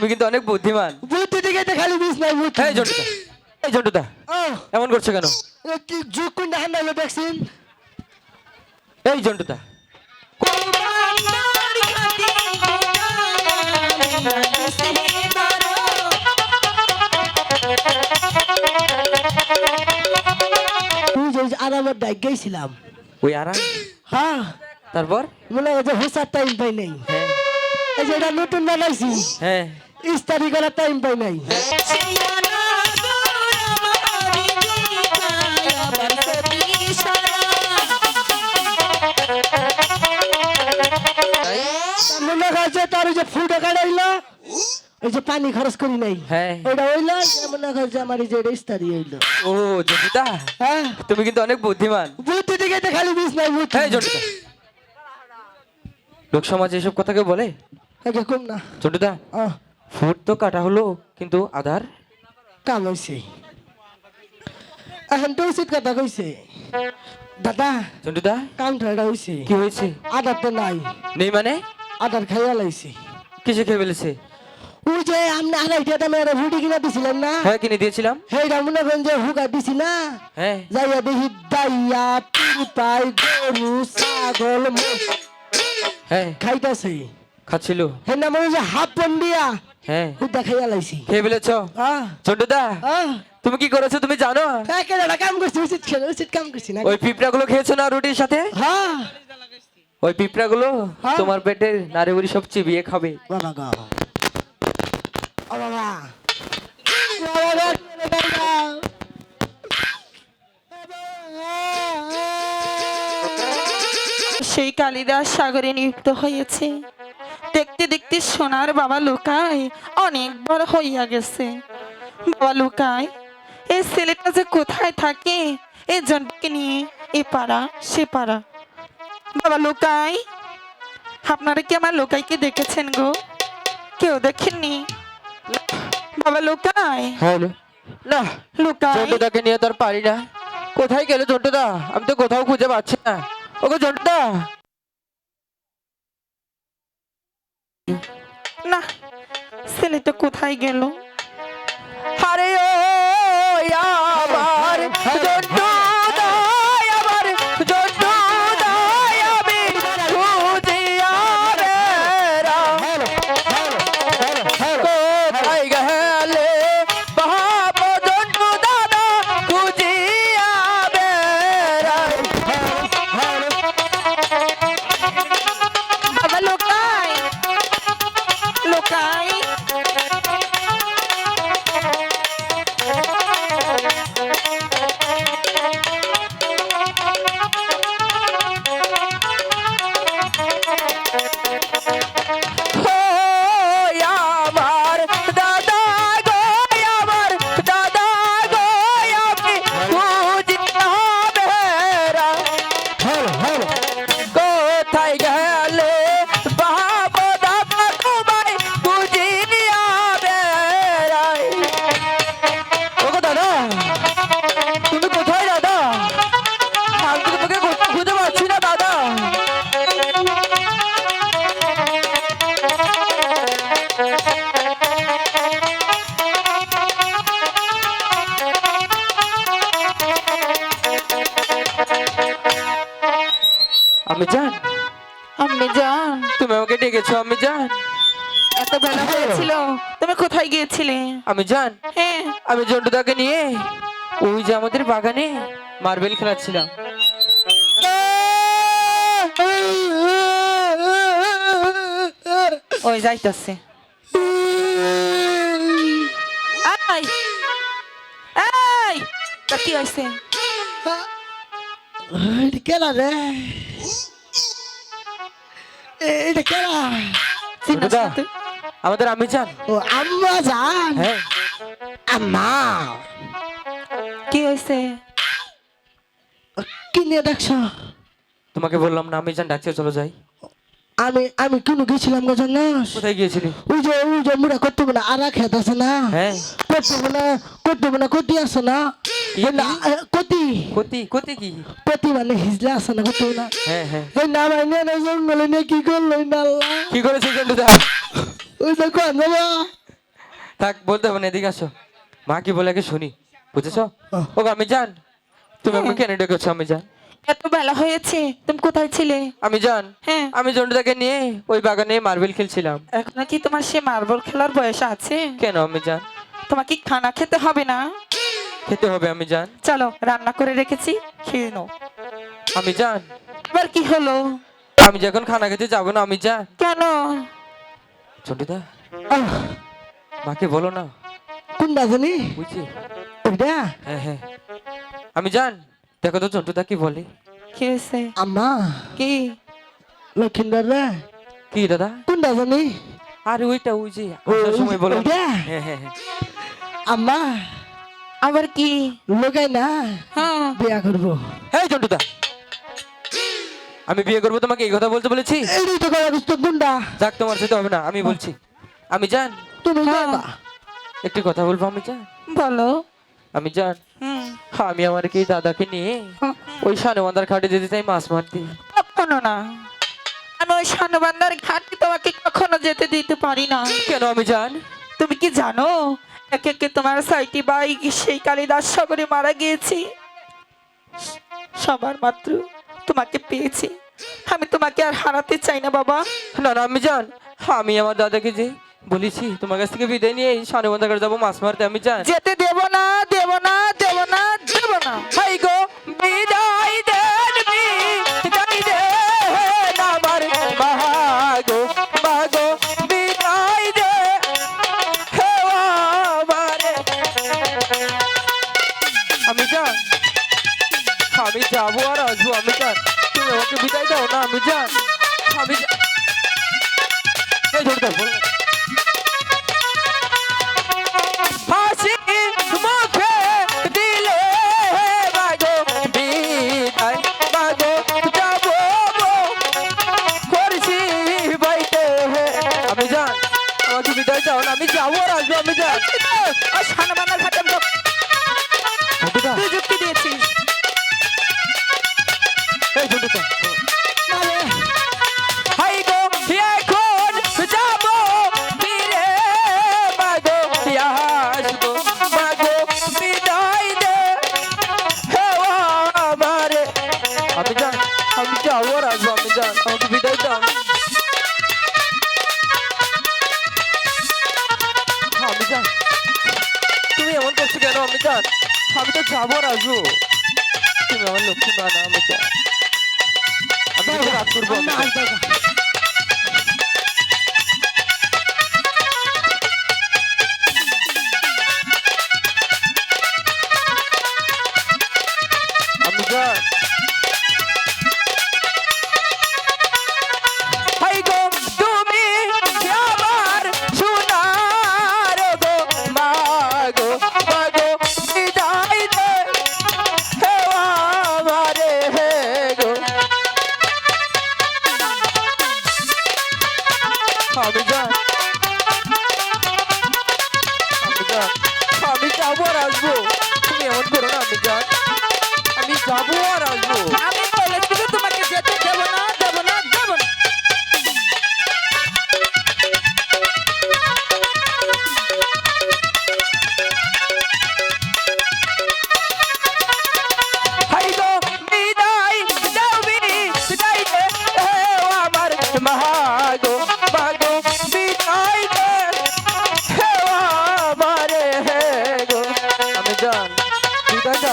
তুমি কিন্তু অনেক বুদ্ধিমান। বুদ্ধি দিকে তো খালি বিষ নাই বুদ্ধি। এই জন্টুদা। এই জন্টুদা এমন করছ কেন? কি যুগ কোন হান্না হলো দেখছেন? এই জন্টুদা। যে আরামের ডাক গেছিলাম ওই আরাম? হ্যাঁ। তারপর? মনে হয় যে হোসার টাইম পাই নাই। হ্যাঁ। এই যে এটা নতুন বানাইছি। হ্যাঁ। ইস্তারি করার টাইম পাই নাই। মনে হচ্ছে তার ওই যে ফুটো কাটাইলো ওই যে পানি খরচ করি নাই। হ্যাঁ। ওইটা হইল মনে হচ্ছে আমার এই যে এটা ইস্তারি হইল। ও জন্টুদা হ্যাঁ। তুমি কিন্তু অনেক বুদ্ধিমান। বুদ্ধি দিকে তো খালি বিষ নাই বুদ্ধি। হ্যাঁ জন্টুদা লোক সমাজে এসব কথা কেউ বলে? এটা কম না। ও ফুট তো কাটা হলো কিন্তু আধার? কাম হয়েছে এখন তো উচিত কথা কইছে। দাদা জন্টুদা কামটা এটা হয়েছে কি হয়েছে? আদার তো নাই। নেই মানে? আদার খাইয়া লাইছে। কিসে খেয়ে ফেলেছে? ওই যে আপনি আড়াইটা দামে একটা রুটি কিনে দিছিলেন না? হ্যাঁ কিনে দিয়েছিলাম। সেইটা মনে করেন যে হুকা দিছি না? হ্যাঁ। যাইয়া দেখি দাইয়া পুতাই গরু ছাগল হ্যাঁ। খাইতাছে। খাচ্ছিল? সেই না মনে যে হাফ পন দিয়া হ্যাঁ হুদা খাইয়া লাইছি। আহ তুমি কি করেছ তুমি জানো? কাম করছি উচিত খেলে উচিত কাম করছি না ওই পিঁপড়াগুলো খেয়েছো না রুটির সাথে? হ্যাঁ ওই পিঁপড়াগুলো হ্যাঁ। তোমার পেটের নাড়ি বুড়ি সব চিবিয়ে খাবে। বাবা গো, বাবা। সেই কালিদাস সাগরে নিযুক্ত হয়েছে। দেখতে দেখতে সোনার বাবা লুকায় অনেক বড় হইয়া গেছে। বাবা লুকায় এই ছেলেটা যে কোথায় থাকে এই জনকে নিয়ে এ পাড়া সে পাড়া। বাবা লুকাই আপনারা কি আমার লোকাইকে দেখেছেন গো? কেউ দেখেননি? বাবা লুকাই হ্যাঁ না। লুকাই জন্টুদাকে নিয়ে তো আর পারি না। কোথায় গেলে জন্টুদা? আমি তো কোথাও খুঁজে পাচ্ছি না। ওগো জন্টুদা না ছেলেটা কোথায় গেল? আরে ও আমার জন্টুদা ডেকেছো আমি জান। এত বেলা হয়েছিল তুমি কোথায় গিয়েছিলে? আমি জান হ্যাঁ। আমি জন্টুদাকে নিয়ে ওই যে আমাদের বাগানে মার্বেল খেলাচ্ছিলাম। ওই যাইতাছে। কি হয়েছে? কেলা রে? এটা কেলা চিনিস জন্টুদা আমাদের আমি জান। ও আম্মা জান? হ্যাঁ। আম্মা। কি হয়েছে কি নিয়ে ডাকছো তোমাকে বললাম না আমি জান ডাকছে চলো যাই। আমি আমি কোনো গেছিলাম গো জানাস কোথায় গিয়েছিলি? ওই যে ওই যে মুড়া করতে না আরা খেত আছে না? হ্যাঁ। করতে না করতে না কতি আছে না? না, কতি। কতি কতি কি? কতি মানে হিজলা আছে না করতে না? হ্যাঁ হ্যাঁ। ওই না মানে না জঙ্গলে নিয়ে কি করল না আল্লাহ কি করেছে জন্টুদা ওই যে কোন বাবা থাক বলতে হবে না এদিকে আসো। মা কি বলে আগে শুনি বুঝেছ। ও আমি জান তুমি আমাকে। কেন ডেকেছো আমি জান এত বেলা হয়েছে তুমি কোথায় ছিলে? আমি জান হ্যাঁ। আমি জন্টুদাকে নিয়ে ওই বাগানে মার্বেল খেলছিলাম। এখন কি তোমার সে মার্বেল খেলার বয়স আছে? কেন আমি জান? তোমাকে খানা খেতে হবে না? খেতে হবে আমি জান। চলো রান্না করে রেখেছি খেয়ে নাও। আমি জান। এবার কি হলো? আমি যখন খানা খেতে যাব না আমি জান। কেন? আহ, মাকে বলো না। কোন জানি? বুঝছি। ওইটা? হ্যাঁ হ্যাঁ। আমি জান। দেখো তো জন্টুদা কি বলে? কি হয়েছে? আম্মা। কি? লক্ষিন্দর রে কি দাদা? কোনটা জানি? আরে ওইটা ওই যে আসার সময় বলো হ্যাঁ হ্যাঁ হ্যাঁ। আম্মা। আবার কি? লোকাই না। হ্যাঁ। বিয়া করব। হ্যাঁ জন্টুদা আমি বিয়ে করব তোমাকে এই কথা বলতে বলেছি? এইটাই তো তো কোনটা? যাক তোমার সাথে হবে না আমি বলছি। আমি জান তুমি একটি কথা বলব আমি জান বলো। আমি জান আমি আমার কি দাদাকে নিয়ে ওই সানুমান্দার খাটে যেতে চাই মাছ মারতে? কখনো না। আমি ওই শানবান্দার ঘাটে তোমাকে কখনো যেতে দিতে পারি না। কেন আমি জান? তুমি কি জানো এক একে তোমার সাইটি বাইক সেই কালিদাস সাগরে মারা গিয়েছি। সবার মাত্র তোমাকে পেয়েছি। আমি তোমাকে আর হারাতে চাই না বাবা। না না আমি জান আমি আমার দাদাকে যে বলেছি তোমার কাছ থেকে বিদায় নিয়ে এই সানুমান্দার করে যাব মাছ মারতে আমি জান যেতে দেব না দেব না দেব না দেব না। হাই গো। বিদায় দেন বিদায় দেন আমার মাগো মাগো বিদায় দে হে আমারে। আমি জান আমি যাব আর আসব আমি জান তুমি আমাকে বিদায় দাও না আমি জান আমি এই বলো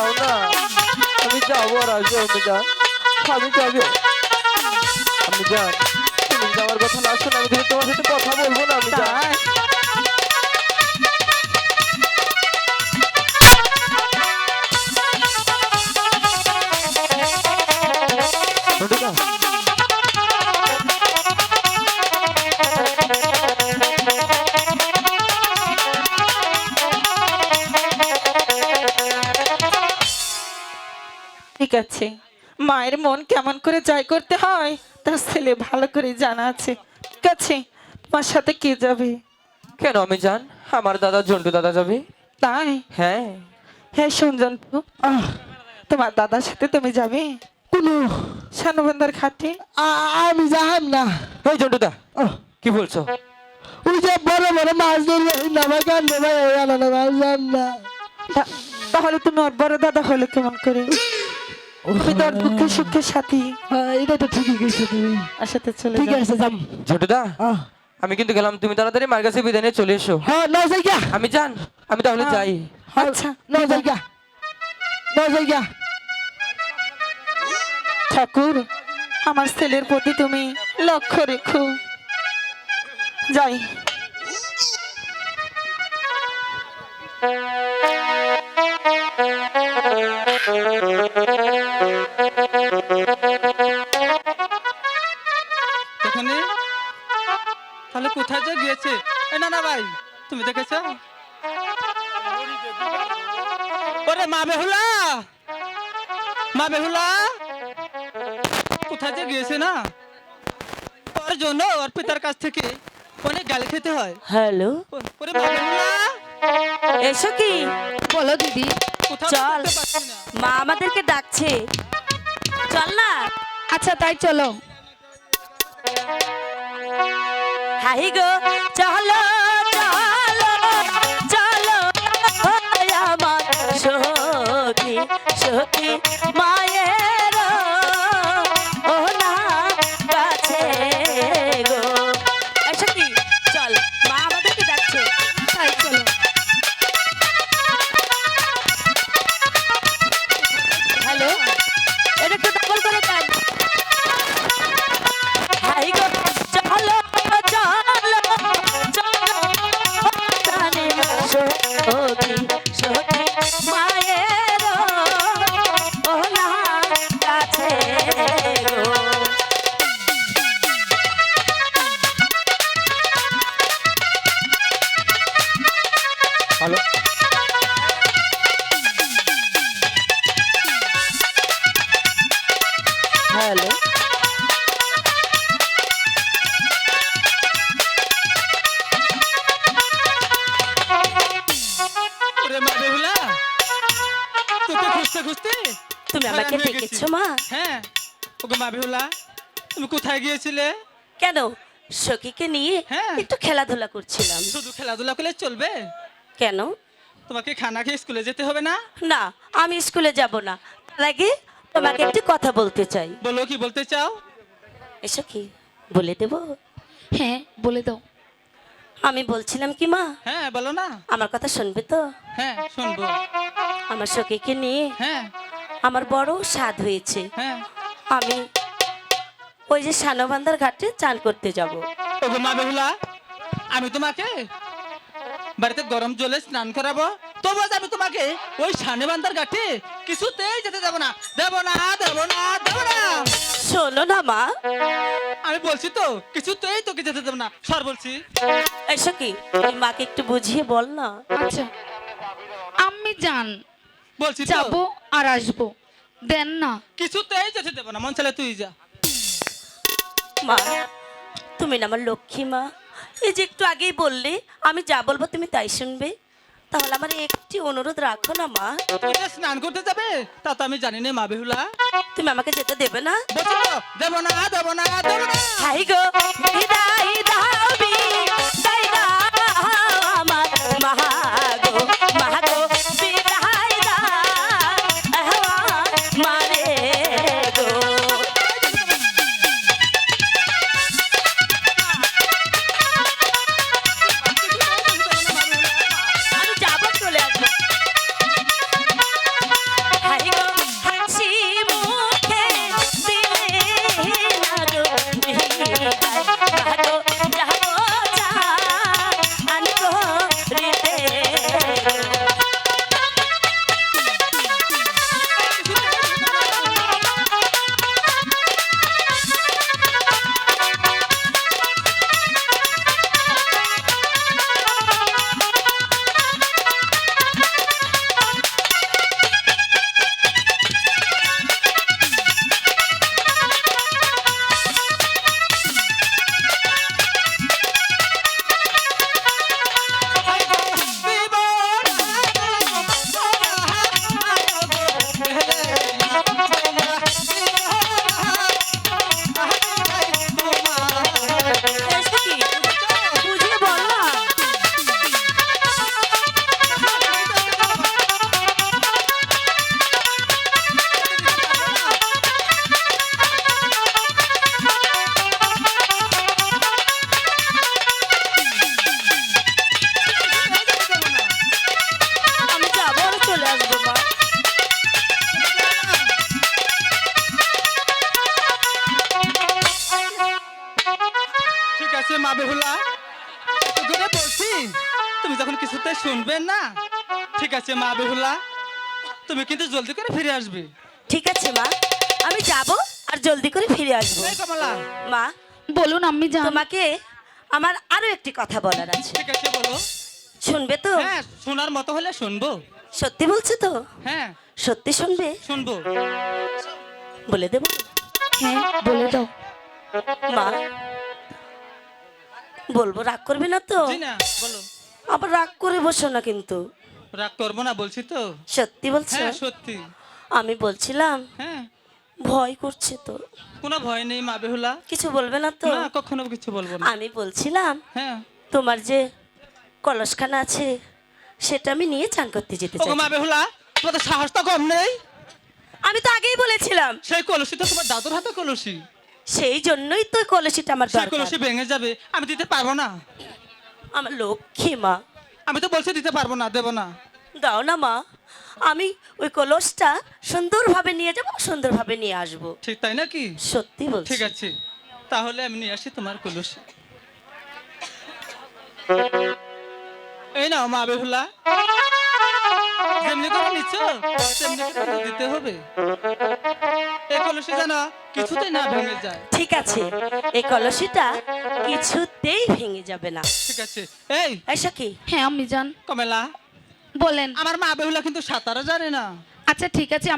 দাও না, আমি যাব আর আসব আমি যান আমি যাব। আমি যান তুমি যাওয়ার কথা না শোনো আমি তোমার সাথে কথা বলব না, আমি জান ঠিক আছে। মায়ের মন কেমন করে জয় করতে হয় তার ছেলে ভালো করে জানা আছে। ঠিক আছে তোমার সাথে কে যাবে? কেন আমি জান আমার দাদা ঝন্টু দাদা যাবে? তাই? হ্যাঁ। হ্যাঁ শুনজন্তু আহ, তোমার দাদার সাথে তুমি যাবে? কোনো। শানবন্দার ঘাটে? আ- আমি যাহাম না। এই ঝন্টুদা আহ, কি বলছো? ওই যে বড় বড় মাছ ধরবে নামা মাছ জান না তাহলে তুমি ওর বড় দাদা হলে কেমন করে? তুমি তোর দুঃখে সুখের সাথী। হ্যাঁ, এটা তো ঠিকই গেছো তুমি। আর সাথে চলে ঠিক আছে যাম। ছোটদা আমি কিন্তু গেলাম তুমি তাড়াতাড়ি মার কাছে বিদায় নিয়ে চলে এসো। হ্যাঁ নাও যাই গা আমি যান আমি তাহলে যাই। আচ্ছা। গা যাই গা ঠাকুর আমার ছেলের প্রতি তুমি লক্ষ্য রেখো। যাই। যে না না ভাই তুমি দেখেছ? ওরে মা বেহুলা! মা বেহুলা! কোথায় যে গিয়েছে না? ওর জন্য ওর পিতার কাছ থেকে অনেক গালি খেতে হয়। হ্যালো? ওরে মা বেহুলা! এসো কি? বলো দিদি চল। মা আমাদেরকে ডাকছে। চল না। আচ্ছা তাই চলো। হাই গো চলো চলো চলো আমার সখী সখী মায়ের তুমি আমাকে। ডেকেছো মা। হ্যাঁ ওকে মা বেহুলা তুমি কোথায় গিয়েছিলে? কেন? সখীকে নিয়ে হ্যাঁ। একটু খেলাধুলা করছিলাম। শুধু খেলাধুলা করলে চলবে? কেন? তোমাকে খানা খেয়ে স্কুলে যেতে হবে না? না আমি স্কুলে যাব না। তার আগে তোমাকে একটি কথা বলতে চাই। বলো কি বলতে চাও? এসো কি বলে দেব? হ্যাঁ বলে দাও। আমি বলছিলাম কি মা? হ্যাঁ বলো না। আমার কথা শুনবে তো? হ্যাঁ শুনব। আমার সখীকে নিয়ে হ্যাঁ। আমার বড় স্বাদ হয়েছে। হ্যাঁ। আমি ওই যে সানবান্দার ঘাটে চান করতে যাব। ওগো মা বেহুলা আমি তোমাকে বাড়িতে গরম জলে স্নান করাবো। তবু আমি তোমাকে ওই সানে বান্দার ঘাটে কিছুতেই যেতে দেবো না। দেবো না দেবো না দেবো না। শোনো না মা। আমি বলছি তো কিছুতেই তোকে যেতে দেবো না। সর বলছি। এসো কি? মাকে একটু বুঝিয়ে বল না। আচ্ছা। আমি যান। বলছি তো। যাব আর আসব। দেন না। কিছুতেই যেতে দেবো না মন চাইলে তুই যা। মা তুমি না আমার লক্ষ্মী মা। এই যে একটু আগেই বললে আমি যা বলব তুমি তাই শুনবে। তাহলে আমার একটি অনুরোধ রাখো না মা। তুই যে স্নান করতে যাবে? তা তো আমি জানি না মা বেহুলা। তুমি আমাকে যেতে দেবে না? বলছি তো দেবো না দেবো না দেবো না। হাই গো বিদায় দাও বিদায়। আসবে। ঠিক আছে মা। আমি যাব আর জলদি করে ফিরে আসব। এই কমলা। মা বলুন জান তোমাকে আমার আরও একটি কথা বলার আছে। ঠিক আছে বলো। শুনবে তো? হ্যাঁ শোনার মতো হলে শুনব। সত্যি বলছো তো? হ্যাঁ। সত্যি শুনবে? শুনব। বলে দেবো? হ্যাঁ বলে দাও। মা বলব রাগ করবে না তো? জি না বলো। আবার রাগ করে বসো না কিন্তু। রাগ করব না বলছি তো? সত্যি বলছো? হ্যাঁ সত্যি। আমি বলছিলাম হ্যাঁ। ভয় করছে তো। কোনো ভয় নেই মা বেহুলা। কিছু বলবে না তো? না কখনো কিছু বলব না। আমি বলছিলাম হ্যাঁ। তোমার যে কলসখানা আছে সেটা আমি নিয়ে চান করতে যেতে চাই মা বেহুলা তোমাদের সাহস তো কম নেই। আমি তো আগেই বলেছিলাম। সেই কলসি তো তোমার দাদুর হাতে কলসি। সেই জন্যই তো কলসিটা আমার সেই দরকার। কলসি ভেঙে যাবে আমি দিতে পারব না। আমার লক্ষ্মী মা। আমি তো বলছি দিতে পারব না দেবো না। দাও না মা। আমি ওই কলসটা সুন্দরভাবে নিয়ে যাব সুন্দরভাবে নিয়ে আসব। ঠিক তাই নাকি? সত্যি বলছি। ঠিক আছে। তাহলে আমি নিয়ে আসি তোমার কলসি। এই নাও মা বেহুলা। যেমনি করে নিচ্ছ তেমনি করে তো দিতে হবে। এই কলসি যেন কিছুতেই না ভেঙে যায়। ঠিক আছে। এই কলসিটা কিছুতেই ভেঙে যাবে না। ঠিক আছে। এই। এসা কি হ্যাঁ আমি জান কমেলা। বলেন। আমার মা বেহুলা কিন্তু সাঁতারও জানে না। আচ্ছা ঠিক আছে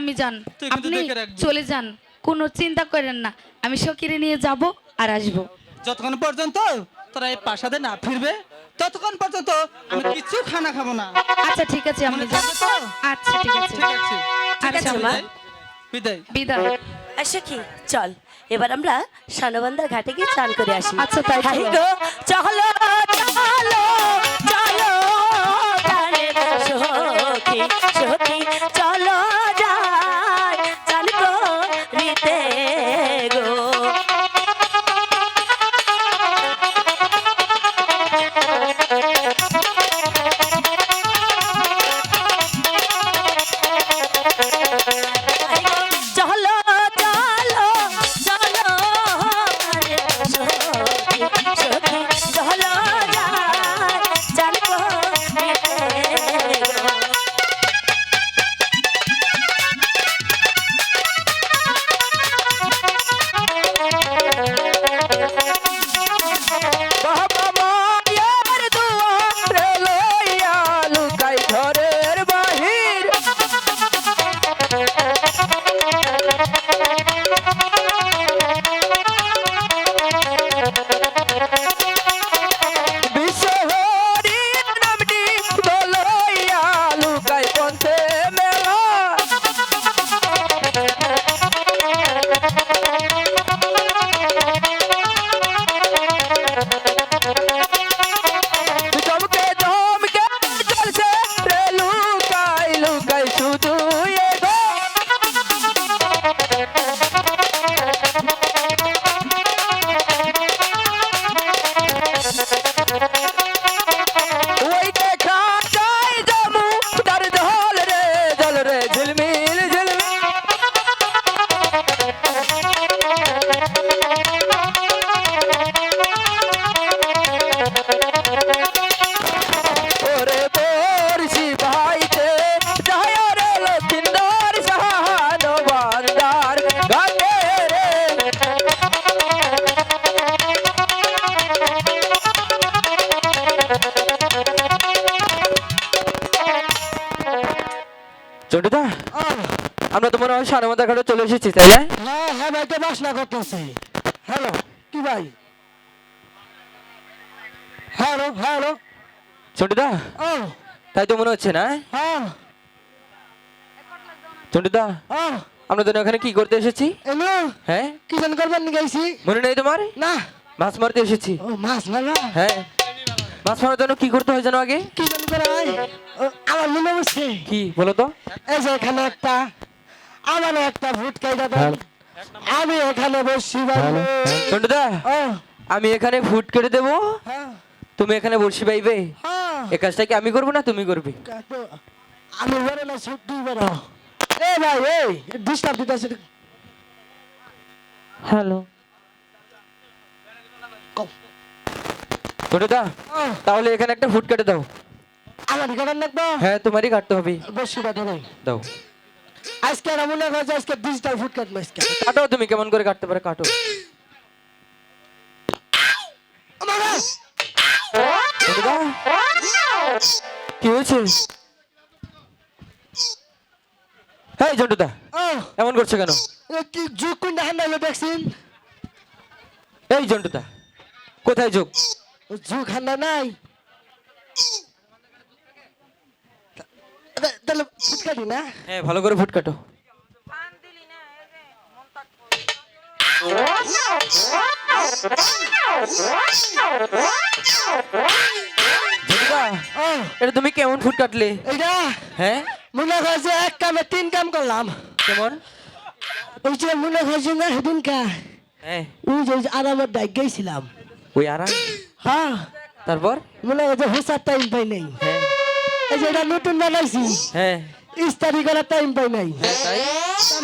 তুই কিন্তু আপনি চলে যান। কোনো চিন্তা করেন না। আমি সকিরে নিয়ে যাব আর আসব। যতক্ষণ পর্যন্ত তোরা এই প্রাসাদে না ফিরবে ততক্ষণ পর্যন্ত আমি কিছু খানা খাব না। আচ্ছা ঠিক আছে থাকবে তো? আচ্ছা ঠিক আছে। ঠিক আছে। আছে মা। বিদায়। বিদায়। এসা কি চল এবার আমরা সানবান্দার ঘাটে গিয়ে চান করে আসি। আচ্ছা, তাই চলো। গো চলো চলো চলো। সখী চলো চটুদা আমরা তো মনে হয় সাড়ে মাথা ঘাটে চলে এসেছি তাই না? হ্যাঁ হ্যাঁ ভাই তো বাসনা করতেছে। হ্যালো কি ভাই? Hello hello. চটুদা তাই তো মনে হচ্ছে না? হ্যাঁ। ও আমরা তো এখানে কি করতে এসেছি? এলো? হ্যাঁ। কি জান করবেন গেছি মনে নেই তোমার? না। মাছ মারতে এসেছি। ও মাছ না হ্যাঁ। মাছ মারার জন্য কি করতে হয় জানো আগে? কি জান করে ও, আমার মনে হচ্ছে কি বলো তো? এই যে এখানে একটা আমার একটা ভুট কাইটা দেন আমি এখানে বসছি বাবু চন্ডুদা ও। আমি এখানে ফুট কেটে দেবো। হ্যাঁ। তুমি এখানে বসি পাইবে হ্যাঁ। এ কাজটা কি আমি করব না তুমি করবে? আমি বড় না ছুটি বড়। এ ভাই এই ডিস্টার্ব দিতেছে হ্যালো। চন্ডুদা তাহলে এখানে একটা ফুট কেটে দাও। আমার কাটার লাগবো হ্যাঁ তোমারই কাটতে হবে বেশি কাটা নাই। দাও। আজকে আর মনে হয় আজকে ডিজিটাল ফুড কাটবো আজকে। কাটো তুমি কেমন করে কাটতে পারে কাটো। কি হয়েছে? হ্যাঁ জন্টুদা এমন করছ কেন? কি যুগ কোনটা হান্ডাইলো দেখছেন? এই জন্টুদা কোথায় যোগ? যুগ হান্ডা নাই তা- তাহলে ফুড কাটি না? হ্যাঁ ভালো করে ফুট কাটো। জন্টুদা, ও এটা তুমি কেমন ফুট কাটলে? এইটা? হ্যাঁ? মনে হয় যে এক কামে তিন কাম করলাম। কেমন? ওই যে মনে হয় যে না সেদিন কা। হ্যাঁ। ওই যে আরামের ডাক গেছিলাম। ওই আরাম? হ্যাঁ। তারপর? মনে হয় যে হোসার টাইম পাই নাই। হ্যাঁ। এই যে এটা নতুন বানাইছি। হ্যাঁ। ইস্তারি করার টাইম পাই নাই। হ্যাঁ,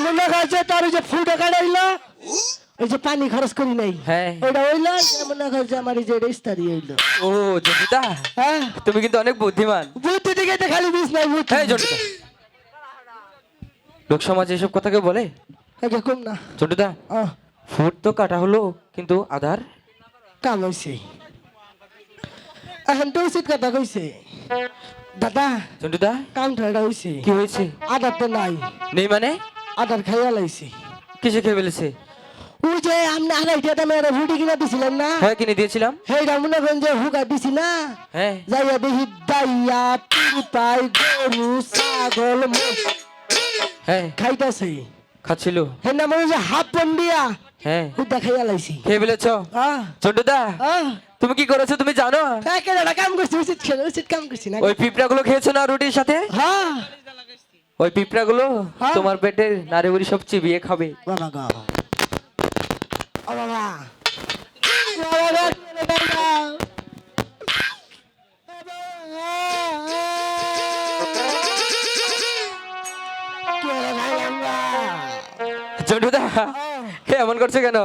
মনে হয় যে তার ওই যে কাটাইলো ওই যে পানি খরচ করি নাই। হ্যাঁ। ওইটা হইল মনে হয় যে আমার এই যে এটা ইস্তারি হইল। ও হ্যাঁ। তুমি কিন্তু অনেক বুদ্ধিমান। বুদ্ধি দিকে তো খালি বিষ নাই বুদ্ধি। হ্যাঁ লোক সমাজ এসব কথা কেউ বলে? এটা কম না। ও ফুট তো কাটা হলো কিন্তু আধার কাম হয়েছে এখন তো উচিত কথা কইছে। দাদা জন্টুদা কামটা এটা হয়েছে কি হয়েছে আদার তো নাই। নেই মানে? আদার খাইয়া লাইছে। কিসে খেয়ে ফেলেছে? ওই যে আপনি আড়াইটা দামে একটা রুটি কিনা দিছিলেন না? হ্যাঁ কিনে দিয়েছিলাম। সেইটা মনে করেন যে হুকা দিছি না? হ্যাঁ। যাইয়া দেখি দাইয়া পিরুতাই গরু ছাগল হ্যাঁ। খাইতাছে। খাচ্ছিল। হেন না মনে হয় যে হাফ পন দিয়া হ্যাঁ। হুদা খাইয়া লাইছি। খেয়ে ফেলেছ? জন্টুদা আহ তুমি কি করেছ তুমি জানো? একেবারে কাম করছি উচিত খেলে উচিত কাম করছি না ওই পিঁপড়া গুলো খেয়েছো না রুটির সাথে? হ্যাঁ। ওই পিঁপড়া গুলো হ্যাঁ। তোমার পেটের নাড়ি বুড়ি সব চিবিয়ে খাবে। বাবা গো? জন্টুদা এমন করছ কেন?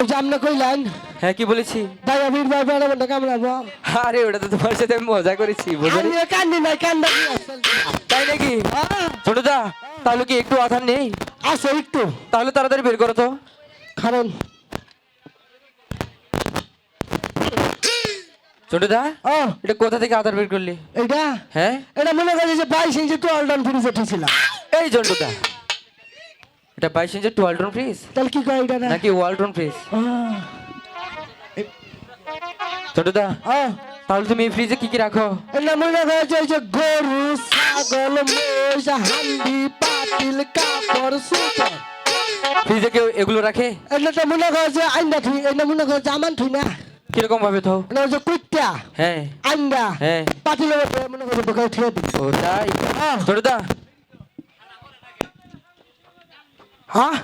যে আপনি কইলেন হ্যাঁ কি বলেছি? ভাই আমি ভাই বেড়া বন্ধ কামড়াবো আরে ওটা তো তোমার সাথে আমি মজা করেছি বুঝলি? কান্দি নাই কান্দা তাই নাকি? ছোটদা তাহলে কি একটু আধার নেই? আছে একটু। তাহলে তাড়াতাড়ি বের করো তো। কারণ ছোটদা ও। এটা কোথা থেকে আধার বের করলি? এটা? হ্যাঁ? এটা মনে করছে যে বাইশ ইঞ্চি তো অলডাউন ফ্রিজে উঠেছিলাম এই জন্টুদা এটা বাইশ ইঞ্চের টুয়েলটন ফ্রিজ তাহলে কি কয় এটা না নাকি ওয়ালটন ফ্রিজ ছোটদা তাহলে তুমি এই ফ্রিজে কি কি রাখো? এটা মনে এই যে গরু ছাগল মোষ হান্ডি পাতিল কাপড় সুতর ফ্রিজে কেউ এগুলো রাখে? এটা তো মনে করছে আইন্দা থুই এটা মনে করছে আমার থুই না? কীরকম ভাবে তো এটা হচ্ছে কুইটা হ্ঁ আন্ডা হ্যাঁ। পাতিলের মনে করছে বোকায় ঠেয়ে দিই। ও তাই? হ্যাঁ। ছোটদা হ্যাঁ?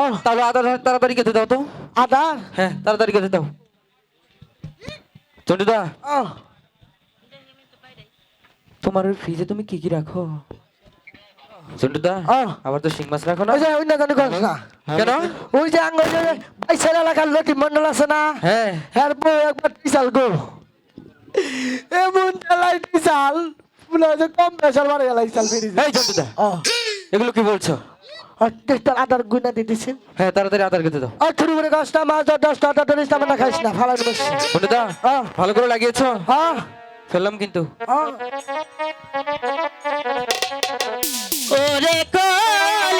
ও। তাহলে আধার তাড়াতাড়ি কেটে দাও তো। আদার হ্যাঁ তাড়াতাড়ি কেটে দাও। তোমার ওই ফ্রিজে তুমি কি কি রাখো? আবার তো শিং মাছ রাখো না? ওই যে অন্য কোনো কথা না কেন? ওই যে আঙ্গ এলাকার লটি মন্ডল আছে না? হ্যাঁ। বউ একবার টিচাল গো। এমন চালাই টিচাল হয় যে কম পেশাল মারে চাল এই এগুলো কি বলছো? আদার হ্যাঁ তাড়াতাড়ি আধার কেটে দাও। আর থুড়ি করে গাছটা মাছ ধর দশটা আটা ধরিস না না খাইস না ফালান বসছি। ছোটদা। ভালো করে লাগিয়েছো? হ্যাঁ ফেললাম কিন্তু। ওরে কল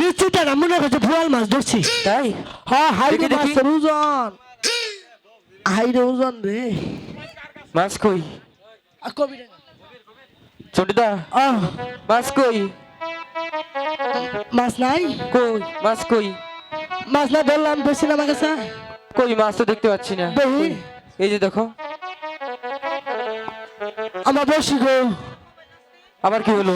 নিশ্চিত না মনে ভুয়াল মাছ ধরছি। তাই? হ্যাঁ হাইরে। মাছের ওজন। হাইরে ওজন রে। মাছ কই? মাছ কই? মাছ নাই? কই? মাছ কই? মাছ না ধরলাম বেশি না আমার কাছে। কই মাছ তো দেখতে পাচ্ছি না। এই যে দেখো। আমার বসি গো। আবার কি হলো?